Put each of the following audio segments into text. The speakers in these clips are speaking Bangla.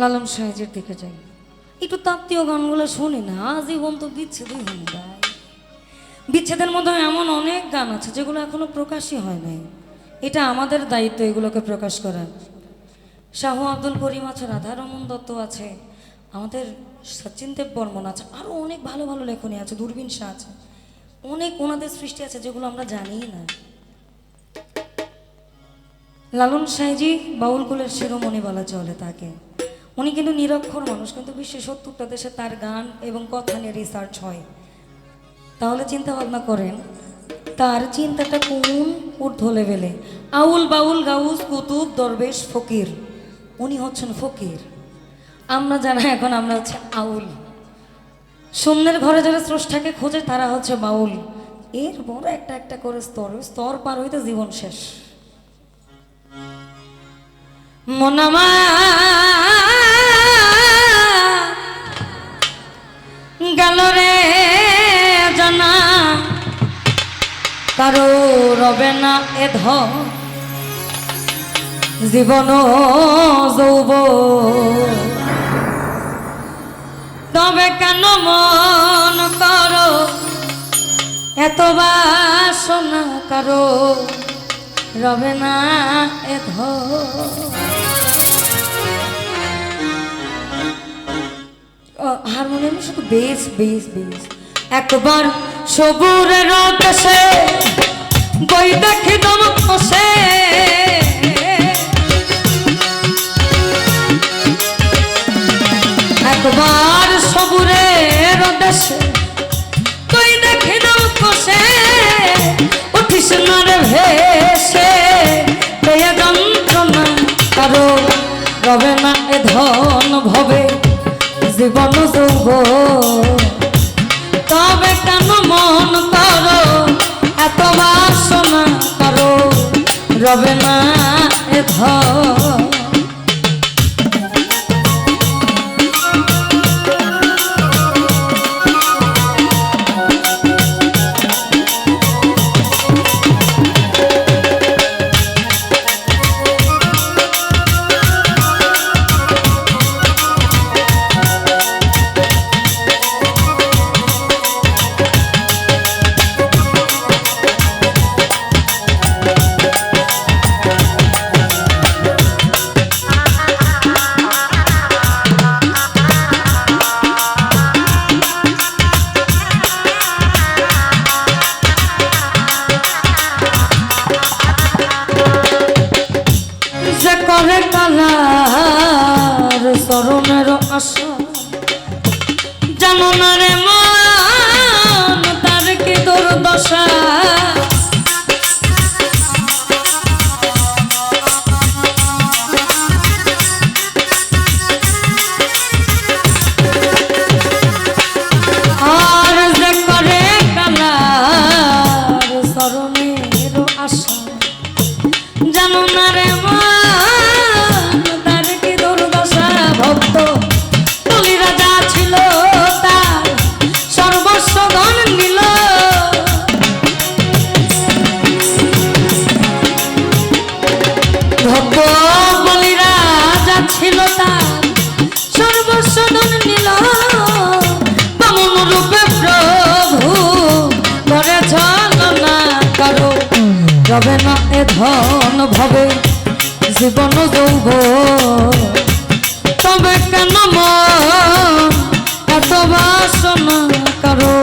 লালন সাহেজের দিকে যাই। একটু তাপ্তীয় গানগুলো শুনি না জীবন তো বিচ্ছেদই হয়ে যায়। বিচ্ছেদের মধ্যে এমন অনেক গান আছে যেগুলো এখনও প্রকাশই হয় নাই। এটা আমাদের দায়িত্ব এগুলোকে প্রকাশ করার। শাহু আব্দুল করিম আছে রাধা রমন দত্ত আছে, আমাদের সচিন দেব বর্মন আছে আরও অনেক ভালো ভালো লেখনী আছে, দূরবীন শাহ আছে। অনেক ওনাদের সৃষ্টি আছে যেগুলো আমরা জানিই না। লালন সাইজি বাউল কুলের শিরোমণি বলা চলে তাকে। উনি কিন্তু নিরক্ষর মানুষ, কিন্তু বিশ্বের সত্তরটা দেশে তার গান এবং কথা নিয়ে রিসার্চ হয়। তাহলে চিন্তা ভাবনা করেন, তার চিন্তাটা কোন ঊর্ধ্ব লেভেলে আউল বাউল গাউস কুতুব দরবেশ ফকির, উনি হচ্ছেন ফকির। আমরা যারা এখন আমরা হচ্ছে আউল। শূন্যের ঘরে যারা স্রষ্টাকে খোঁজে, তারা হচ্ছে বাউল। এর বড় একটা একটা করে স্তর স্তর পার হইতে জীবন শেষ। মনামা গেল রে জানা। কারও রবে না এ ধন। জীবন যৌব। তবে কেন মন করো? এত বাসনা কারও রবে না এ ধন। হারমোনিয়ামে শুধু বেস বেস বেস একবার সবুরের দেশে বই দেখি দম কষে একবার সবুরের দেশে বই দেখি দম কষে উঠিস না রে ভেসে পেয়ে যন্ত্রণা কারও রবে না এ ধন ভবে। জীবন যৌব তবে কেন মন করো? এত বাসনা করো। রবে না এ ধন রবে না এ ধন ভাবে, জীবন যৌব তবে কেন এত বাসনা কারও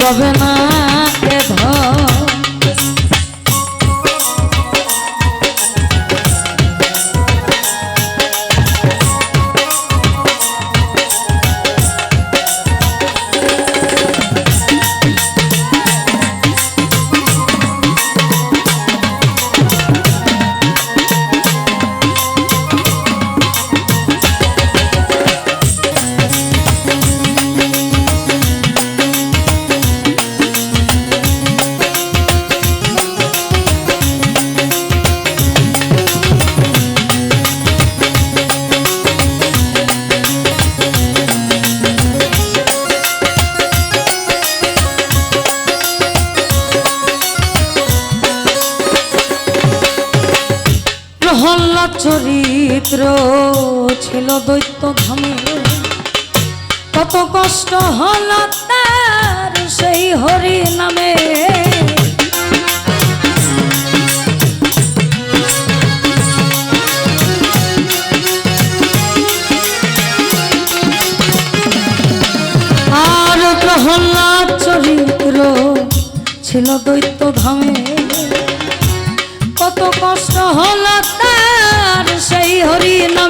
রবে না এ ধন? কত কষ্ট হল তার সেই হরি নামে। আর প্রহ্লাদ চরিত্র ছিল দৈত্য ধামে। কত কষ্ট হল তার সেই হরি নামে।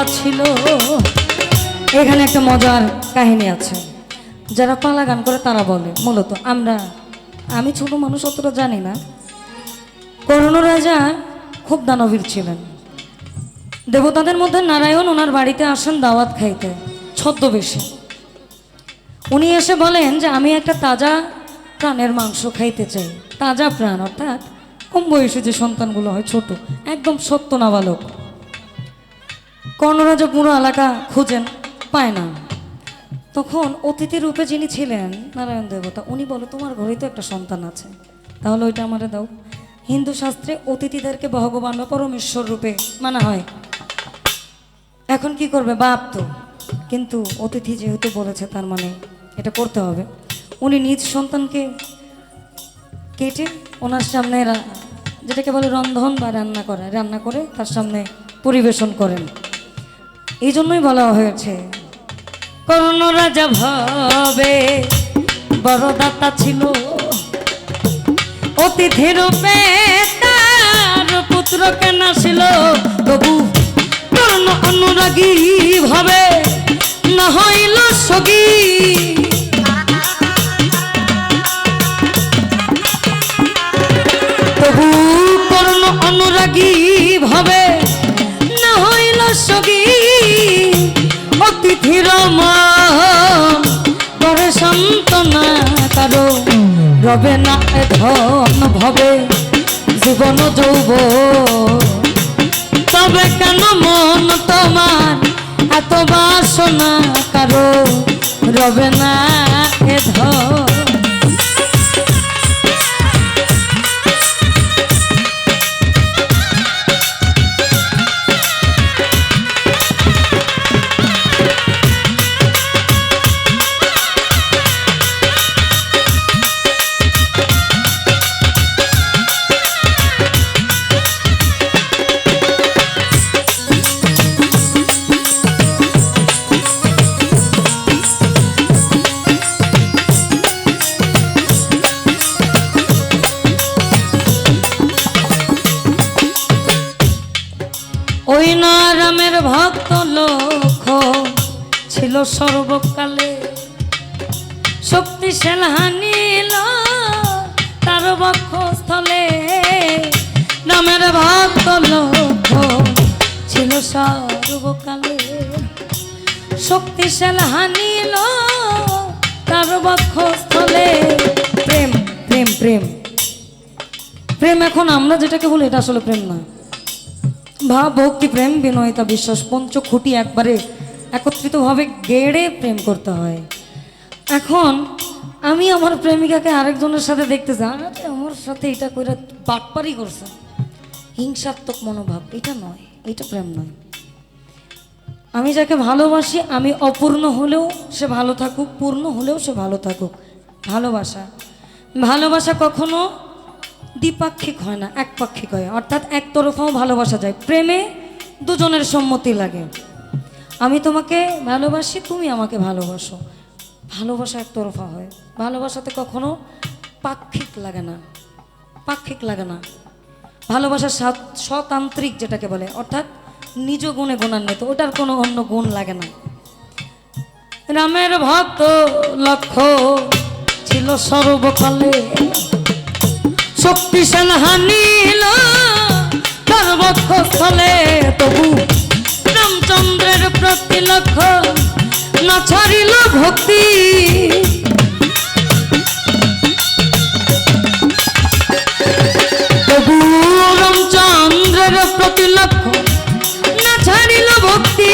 দাতা ছিল। এখানে একটা মজার কাহিনী আছে। যারা পালা গান করে তারা বলে, মূলত আমরা, আমি ছোট মানুষ অতটা জানি না। করুণ রাজা খুব দানবীর ছিলেন। দেবতাদের মধ্যে নারায়ণ ওনার বাড়িতে আসেন দাওয়াত খাইতে, ছদ্মবেশে। উনি এসে বলেন যে, আমি একটা তাজা প্রাণের মাংস খাইতে চাই। তাজা প্রাণ, অর্থাৎ কম বয়সী যে সন্তানগুলো হয় ছোট, একদম সত্য নাবালক। কর্ণরাজা পুরো এলাকা খুঁজেন, পায় না। তখন অতিথি রূপে যিনি ছিলেন, নারায়ণ দেবতা, উনি বলে, তোমার ঘরেই তো একটা সন্তান আছে। তাহলে ওইটা আমারে দাও। হিন্দু শাস্ত্রে অতিথিদেরকে ভগবান বা পরমেশ্বর রূপে মানা হয়। এখন কি করবে? বাপ তো। কিন্তু অতিথি যেহেতু বলেছে, তার মানে এটা করতে হবে। উনি নিজ সন্তানকে কেটে ওনার সামনে যেটাকে বলে রন্ধন বা রান্না করা রান্না করে তার সামনে পরিবেশন করেন। এই জন্যই বলা হয়েছে, কর্ণ রাজা ভাবে বড়দাতা ছিল। অতিথি রূপে তার পুত্র কেনা ছিল। তবু কর্ণ অনুরাগী ভাবে অতিথির মন সন্তনা তার রবে না ধন ভবে, জীবন যৌব। তবে কেন মন তোমার এত বাসনা কারও রবে না এ ধন? ওই নারামের ভক্ত লোক ছিল সর্বকালে। শক্তিশাল হানিল তার বক্ষস্থলে। নামের ভক্ত লোক ছিল সর্বকালে। শক্তিশাল হানিল তার বক্ষস্থলে। প্রেম প্রেম প্রেম। প্রেম এখন আমরা যেটাকে বলি, এটা আসলে প্রেম না ভাব ভক্তি প্রেম বিনয়তা বিশ্বাস পঞ্চ খুঁটি একবারে একত্রিতভাবে গেড়ে প্রেম করতে হয়। এখন আমি আমার প্রেমিকাকে আরেকজনের সাথে দেখতে আরে আমার সাথে এটা করে বাটপারি করছে। হিংসাত্মক মনোভাব, এটা নয়, এটা প্রেম নয়। আমি যাকে ভালোবাসি, আমি অপূর্ণ হলেও সে ভালো থাকুক, পূর্ণ হলেও সে ভালো থাকুক। ভালোবাসা। ভালোবাসা কখনো দ্বিপাক্ষিক হয় না, একপাক্ষিক হয়। অর্থাৎ একতরফাও ভালোবাসা যায়। প্রেমে দুজনের সম্মতি লাগে। আমি তোমাকে ভালোবাসি, তুমি আমাকে ভালোবাসো। ভালোবাসা একতরফা হয়। ভালোবাসাতে কখনো পাক্ষিক লাগে না। পাক্ষিক লাগে না। ভালোবাসা স্বতান্ত্রিক যেটাকে বলে, অর্থাৎ নিজ গুণে গুণান্বিত। ওটার কোনো অন্য গুণ লাগে না। রামের ভক্ত লক্ষ্য ছিল সর্বকালে। শক্তিশাল হানিল তার বক্ষস্থলে তবু রামচন্দ্রের প্রতি লক্ষ্য না ছাড়িল ভক্তি। তবু রামচন্দ্রের প্রতি লক্ষ্য না ছাড়িল ভক্তি।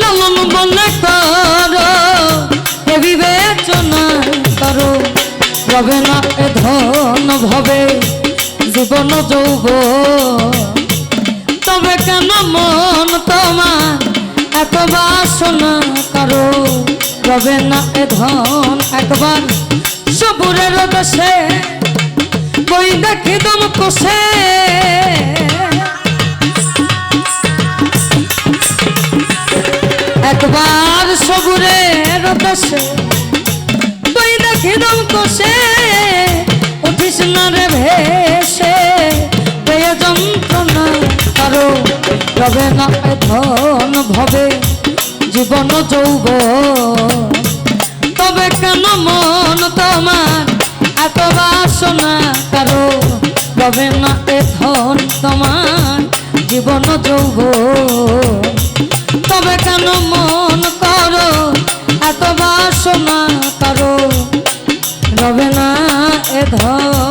লালন বলে রবে না এ ধন ভবে, জীবন যৌব তবে কেন মন তোমার এত বাসনা করো? রবে না এ ধন একবার সবুরের দেশে, বই দেখি দম কষে। একবার সবুরের দেশে দম কষে উঠিস না রে ভেসে পেয়ে যন্ত্রণা কারও রবে না ধন ভবে, জীবন যৌব। তবে কেন মন তোমার এত বাসনা কারও রবে না ধন তোমার জীবন যৌব? তবে কেন মন করো এত বাসনা করো ধর